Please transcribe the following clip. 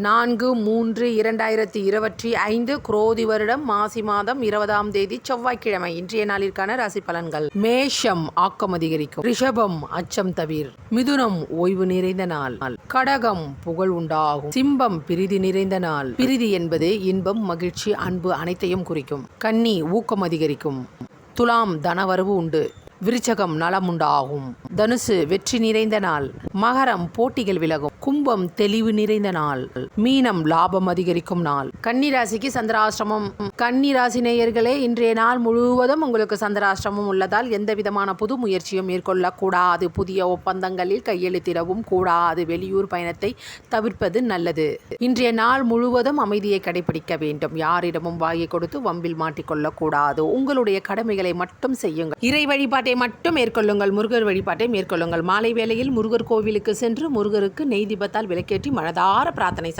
நான்கு மூன்று இரண்டாயிரத்தி இருபத்தி ஐந்து குரோதி வருடம் மாசி மாதம் இருபதாம் தேதி செவ்வாய்க்கிழமை இன்றைய நாளிற்கான ராசி பலன்கள். மேஷம் ஆக்கம் அதிகரிக்கும். ரிஷபம் அச்சம் தவிர். மிதுனம் ஓய்வு நிறைந்த நாள். கடகம் புகழ் உண்டாகும். சிம்பம் பிரிதி நிறைந்த நாள். பிரிதி என்பது இன்பம் மகிழ்ச்சி அன்பு அனைத்தையும் குறிக்கும். கன்னி ஊக்கம் அதிகரிக்கும். துலாம் தனவரவு உண்டு. விருச்சகம் நலம் உண்டாகும். தனுசு வெற்றி நிறைந்த நாள். மகரம் போட்டிகள் விலகும். கும்பம் தெளிவு நிறைந்த நாள். மீனம் லாபம் அதிகரிக்கும் நாள். கன்னிராசிக்கு சந்திராஷ்டிரமம் கன்னிராசி நேயர்களே இன்றைய நாள் முழுவதும் உங்களுக்கு சந்திராஷ்டிரமம் உள்ளதால் எந்த விதமான புது முயற்சியும் மேற்கொள்ளக்கூடாது. புதிய ஒப்பந்தங்களில் கையெழுத்திடவும் கூடாது. வெளியூர் பயணத்தை தவிர்ப்பது நல்லது. இன்றைய நாள் முழுவதும் அமைதியை கடைபிடிக்க வேண்டும். யாரிடமும் வாயை கொடுத்து வம்பில் மாட்டிக்கொள்ளக்கூடாது. உங்களுடைய கடமைகளை மட்டும் செய்யுங்கள். இறை வழிபாட்டை மட்டும் மேற்கொள்ளுங்கள். முருகர் வழிபாட்டை மேற்கொள்ளுங்கள். மாலை வேளையில் முருகர் கோவிலுக்கு சென்று முருகருக்கு நெய் தீபத்தால் விளக்கேற்றி மனதார பிரார்த்தனை